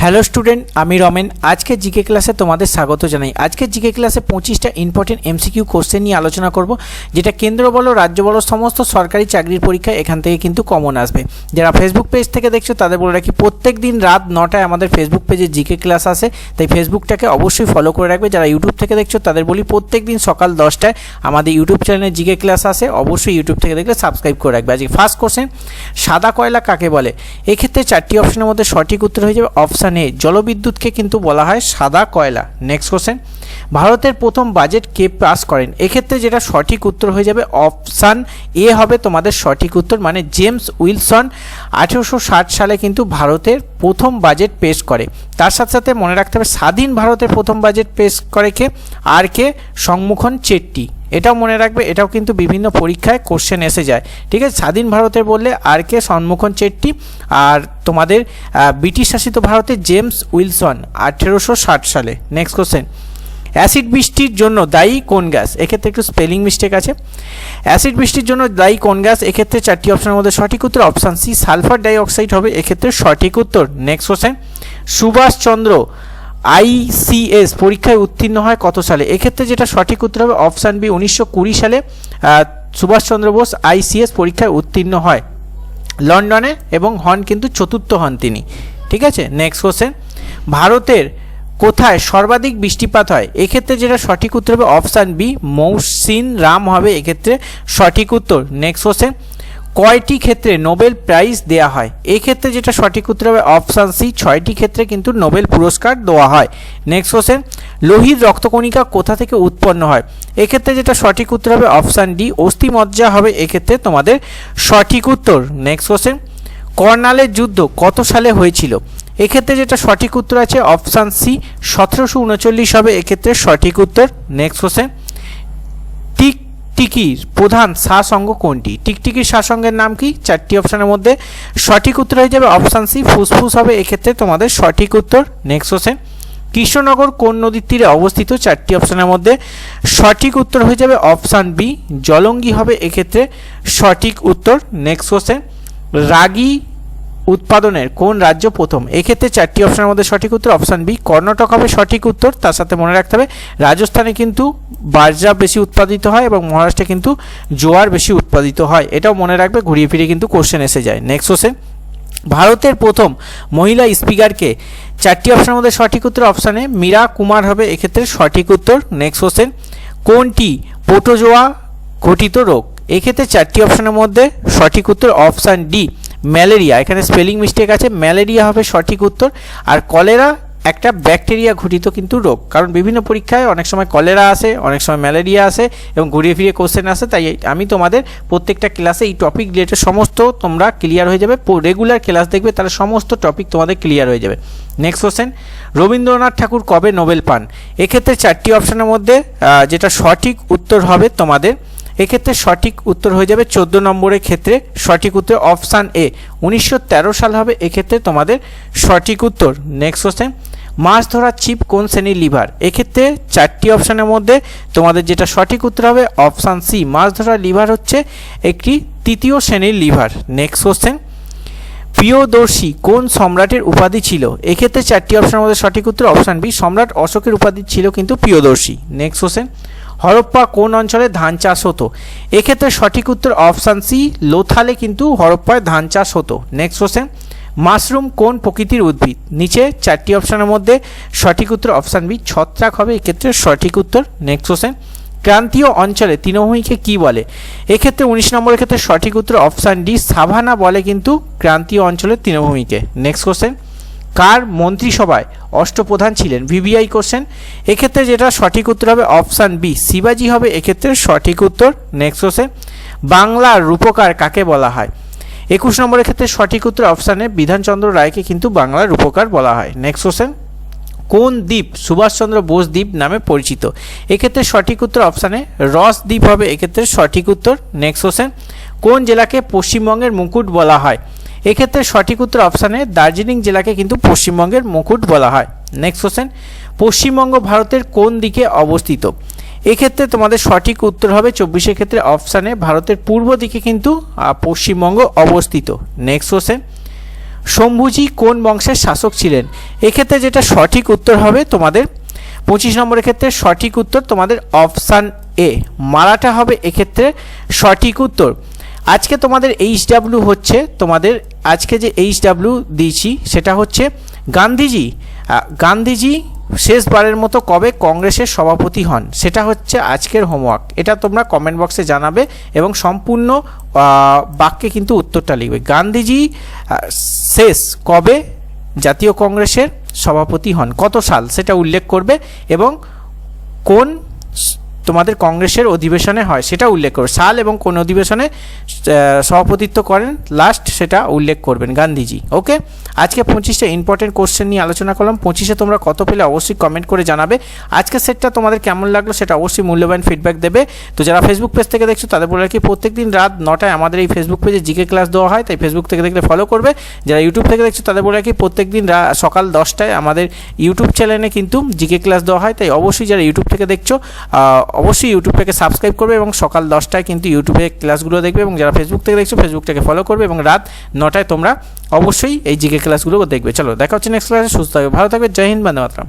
Hello student আমি রমেন। আজকে GK ক্লাসে তোমাদের স্বাগত জানাই। আজকে জিকে ক্লাসে পঁচিশটা ইম্পর্টেন্ট এমসিকিউ কোশ্চেন নিয়ে আলোচনা করব, যেটা কেন্দ্র বলো, রাজ্য বলো, সমস্ত সরকারি চাকরির পরীক্ষায় এখান থেকে কিন্তু কমন আসবে। যারা ফেসবুক পেজ থেকে দেখছ, তাদের বলে রাখি, প্রত্যেক দিন রাত নটায় আমাদের ফেসবুক পেজে জিকে ক্লাস আসে। তাই ফেসবুকটাকে অবশ্যই ফলো করে রাখবে। যারা ইউটিউব থেকে দেখছ, তাদের বলি, প্রত্যেক দিন সকাল দশটায় আমাদের ইউটিউব চ্যানেলে জিকে ক্লাস আসে। অবশ্যই ইউটিউব থেকে দেখলে সাবস্ক্রাইব করে রাখবে। আজকে ফার্স্ট কোশ্চেন সাদা কয়লা কাকে বলে? এক্ষেত্রে চারটি অপশনের মধ্যে সঠিক উত্তর হয়ে যাবে। অপশান এ জলবিদ্যুৎকে কিন্তু বলা হয় সাদা কয়লা। নেক্সট কোশ্চেন ভারতের প্রথম বাজেট কে পাস করেন। এক্ষেত্রে যেটা সঠিক উত্তর হয়ে যাবে অপশান এ হবে তোমাদের সঠিক উত্তর মানে জেমস উইলসন আঠেরোশো ষাট সালে কিন্তু ভারতের প্রথম বাজেট পেশ করে। তার সাথে সাথে মনে রাখতে হবে, স্বাধীন ভারতের প্রথম বাজেট পেশ করে কে? আর কে? সংমুখন চেট্টি। এটাও মনে রাখবে, এটাও কিন্তু বিভিন্ন পরীক্ষায় কোশ্চেন এসে যায়। ঠিক আছে? স্বাধীন ভারতের বললে আর কে? সন্মুখন চেট্টি। আর তোমাদের ব্রিটিশ শাসিত ভারতে জেমস উইলসন আঠেরোশো ষাট সালে। নেক্সট কোশ্চেন অ্যাসিড বৃষ্টির জন্য দায়ী কোন গ্যাস? এক্ষেত্রে একটু স্পেলিং মিস্টেক আছে। অ্যাসিড বৃষ্টির জন্য দায়ী কোন গ্যাস? এক্ষেত্রে চারটি অপশনের মধ্যে সঠিক উত্তর অপশান সি, সালফার ডাইঅক্সাইড হবে। এক্ষেত্রে সঠিক উত্তর। নেক্সট কোশ্চেন সুভাষচন্দ্র আইসিএস পরীক্ষায় উত্তীর্ণ হয় কত সালে? এক্ষেত্রে যেটা সঠিক উত্তর হবে অপশান বি, উনিশশো কুড়ি সালে সুভাষচন্দ্র বোস আইসিএস পরীক্ষায় উত্তীর্ণ হয়। লন্ডনে এবং হন কিন্তু চতুর্থ হন তিনি। ঠিক আছে? নেক্সট কোশ্চেন ভারতের কোথায় সর্বাধিক বৃষ্টিপাত হয়? এক্ষেত্রে যেটা সঠিক উত্তর হবে অপশান বি, মৌসিন রাম হবে। এক্ষেত্রে সঠিক উত্তর। নেক্সট কোশ্চেন কয়টি ক্ষেত্রে নোবেল প্রাইজ দেওয়া হয়? এক্ষেত্রে যেটা সঠিক উত্তর হবে অপশান সি, ছয়টি ক্ষেত্রে কিন্তু নোবেল পুরস্কার দেওয়া হয়। নেক্সট কোশ্চেন লোহিত রক্তকণিকা কোথা থেকে উৎপন্ন হয়? এক্ষেত্রে যেটা সঠিক উত্তর হবে অপশান ডি, অস্থিমজ্জা হবে। এক্ষেত্রে তোমাদের সঠিক উত্তর। নেক্সট কোশ্চেন কর্নালের যুদ্ধ কত সালে হয়েছিল? এক্ষেত্রে যেটা সঠিক উত্তর আছে অপশান সি সতেরোশো উনচল্লিশ হবে, এক্ষেত্রে সঠিক উত্তর। নেক্সট কোশ্চেন টিকটিকির প্রধান শাসঙ্গ কোনটি? টিকটিকির শাসঙ্গের নাম কি? চারটি অপশানের মধ্যে সঠিক উত্তর হয়ে যাবে অপশান সি ফুসফুস হবে, এক্ষেত্রে তোমাদের সঠিক উত্তর। নেক্সট কোশ্চেন কৃষ্ণনগর কোন নদীর তীরে অবস্থিত? চারটি অপশানের মধ্যে সঠিক উত্তর হয়ে যাবে অপশান বি জলঙ্গি হবে, এক্ষেত্রে সঠিক উত্তর। নেক্সট কোশ্চেন রাগী উৎপাদনের কোন রাজ্য প্রথম? এক্ষেত্রে চারটি অপশনের মধ্যে সঠিক উত্তর, অপশান বি, কর্ণাটক হবে সঠিক উত্তর। তার সাথে মনে রাখতে হবে, রাজস্থানে কিন্তু বাজরা বেশি উৎপাদিত হয় এবং মহারাষ্ট্রে কিন্তু জোয়ার বেশি উৎপাদিত হয়। এটাও মনে রাখবে, ঘুরিয়ে ফিরিয়ে কিন্তু কোশ্চেন এসে যায়। নেক্সট কোশ্চেন ভারতের প্রথম মহিলা স্পিকারকে চারটি অপশনের মধ্যে সঠিক উত্তর, অপশানে মীরা কুমার হবে, এক্ষেত্রে সঠিক উত্তর। নেক্সট কোশ্চেন কোনটি পোটোজোয়া ঘটিত রোগ? এক্ষেত্রে চারটি অপশনের মধ্যে সঠিক উত্তর, অপশান ডি ম্যালেরিয়া, এখানে স্পেলিং মিস্টেক আছে, ম্যালেরিয়া হবে সঠিক উত্তর, আর কলেরা একটা ব্যাকটেরিয়া ঘটিত কিন্তু রোগ, কারণ বিভিন্ন পরীক্ষায় অনেক সময় কলেরা আসে, অনেক সময় ম্যালেরিয়া আসে, এবং ঘুরিয়ে ফিরিয়ে কোশ্চেন আসে, তাই আমি তোমাদের প্রত্যেকটা ক্লাসে এই টপিক রিলেটেড সমস্ত তোমরা ক্লিয়ার হয়ে যাবে রেগুলার ক্লাস দেখবে, তাহলে সমস্ত টপিক তোমাদের ক্লিয়ার হয়ে যাবে। নেক্সট কোশ্চেন রবীন্দ্রনাথ ঠাকুর কবে নোবেল পান? এক্ষেত্রে চারটি অপশানের মধ্যে যেটা সঠিক উত্তর হবে তোমাদের এক্ষেত্রে সঠিক উত্তর হয়ে যাবে চোদ্দ নম্বরের ক্ষেত্রে সঠিক উত্তর অপশান এ। উনিশশো তেরো সাল হবে, এক্ষেত্রে তোমাদের সঠিক উত্তর। নেক্সট কোশ্চেন মাছ ধরার ছিপ কোন শ্রেণির লিভার এক্ষেত্রে চারটি অপশানের মধ্যে তোমাদের যেটা সঠিক উত্তর হবে অপশান সি, মাছ ধরার লিভার হচ্ছে একটি তৃতীয় শ্রেণির লিভার নেক্সট কোশ্চেন প্রিয়দর্শী কোন সম্রাটের উপাধি ছিল? এক্ষেত্রে চারটি অপশনের মধ্যে সঠিক উত্তর, অপশান বি, সম্রাট অশোকের উপাধি ছিল কিন্তু প্রিয়দর্শী। নেক্সট কোশ্চেন হরপ্পা কোন অঞ্চলে ধান চাষ হতো? এক্ষেত্রে সঠিক উত্তর অপশান সি, লোথালে কিন্তু হরপ্পায় ধান চাষ হতো। নেক্সট কোশ্চেন মাশরুম কোন প্রকৃতির উদ্ভিদ? নিচে চারটি অপশানের মধ্যে সঠিক উত্তর অপশান বি, ছত্রাক হবে, এক্ষেত্রে সঠিক উত্তর। নেক্সট কোশ্চেন ক্রান্তীয় অঞ্চলে তৃণভূমিকে কি বলে? এক্ষেত্রে উনিশ নম্বরের ক্ষেত্রে সঠিক উত্তর অপশান ডি, সাভানা বলে কিন্তু ক্রান্তীয় অঞ্চলের তৃণভূমিকে। নেক্সট কোশ্চেন কার মন্ত্রিসভায় অষ্টপ্রধান ছিলেন? ভিভিআই কোশ্চেন এক্ষেত্রে যেটা সঠিক উত্তর হবে অপশান বি শিবাজি হবে, এক্ষেত্রে সঠিক উত্তর নেক্সট কোশ্চেন বাংলার রূপকার কাকে বলা হয়? একুশ নম্বরের ক্ষেত্রে সঠিক উত্তর অপশানে বিধানচন্দ্র রায়কে কিন্তু বাংলার রূপকার বলা হয়। নেক্সট কোশ্চেন কোন দ্বীপ সুভাষচন্দ্র বোস দ্বীপ নামে পরিচিত? এক্ষেত্রে সঠিক উত্তর অপশানে রস দ্বীপ হবে, এক্ষেত্রে সঠিক উত্তর নেক্সট কোশ্চেন কোন জেলাকে পশ্চিমবঙ্গের মুকুট বলা হয়? এক্ষেত্রে সঠিক উত্তর অপশানে দার্জিলিং জেলাকে কিন্তু পশ্চিমবঙ্গের মুকুট বলা হয়। নেক্সট কোশ্চেন পশ্চিমবঙ্গ ভারতের কোন দিকে অবস্থিত? এক্ষেত্রে তোমাদের সঠিক উত্তর হবে চব্বিশের ক্ষেত্রে অপশানে ভারতের পূর্ব দিকে কিন্তু পশ্চিমবঙ্গ অবস্থিত। নেক্সট কোশ্চেন শম্ভুজি কোন বংশের শাসক ছিলেন? এক্ষেত্রে যেটা সঠিক উত্তর হবে তোমাদের, পঁচিশ নম্বরের ক্ষেত্রে সঠিক উত্তর তোমাদের অপশান এ মারাঠা হবে এক্ষেত্রে সঠিক উত্তর। আজকে তোমাদের এইচ ডাব্লিউ হচ্ছে তোমাদের আজকে যে এইচ ডাব্লিউ দিয়েছি, সেটা হচ্ছে গান্ধীজি। গান্ধীজি শেষবারের মতো কবে কংগ্রেসের সভাপতি হন, সেটা হচ্ছে আজকের হোমওয়ার্ক এটা তোমরা কমেন্ট বক্সে জানাবে এবং সম্পূর্ণ বাক্যে কিন্তু উত্তরটা লিখবে। গান্ধীজি শেষ কবে জাতীয় কংগ্রেসের সভাপতি হন? কত সাল? সেটা উল্লেখ করবে এবং কোন তোমাদের কংগ্রেসের অধিবেশনে হয়, সেটা উল্লেখ করবে সাল এবং কোন অধিবেশনে সভাপতিত্ব করেন লাস্ট সেটা উল্লেখ করবেন গান্ধীজি ওকে আজকে পঁচিশটা ইম্পর্টেন্ট কোশ্চেন নিয়ে আলোচনা করলাম। পঁচিশে তোমরা কত পেলে অবশ্যই কমেন্ট করে জানাবে। আজকের সেটটা তোমাদের কেমন লাগল সেটা অবশ্যই মূল্যবান ফিডব্যাক দেবে। তো যারা ফেসবুক পেজ থেকে দেখছ, তাদের বলে রাখি প্রত্যেক দিন রাত নটায় আমাদের এই ফেসবুক পেজে জিকে ক্লাস দেওয়া হয়, তাই ফেসবুক থেকে দেখলে ফলো করবে। যারা ইউটিউব থেকে দেখছ, তাদের বলে রাখি প্রত্যেক দিন সকাল দশটায় আমাদের ইউটিউব চ্যানেলে কিন্তু জিকে ক্লাস দেওয়া হয়, তাই অবশ্যই যারা ইউটিউব থেকে দেখছ অবশ্যই ইউটিউবটাকে সাবস্ক্রাইব করবে এবং সকাল দশটায় কিন্তু ইউটিউবে ক্লাসগুলো দেখবে এবং যারা ফেসবুক থেকে দেখছ ফেসবুকটাকে ফলো করবে এবং রাত নটায় তোমরা অবশ্যই এই জিকে ক্লাসগুলো দেখবে। চলো, দেখা হচ্ছে নেক্সট ক্লাসে সুস্থ থাকবে, ভালো থাকবে। জয় হিন্দ, বন্দে মাতরম।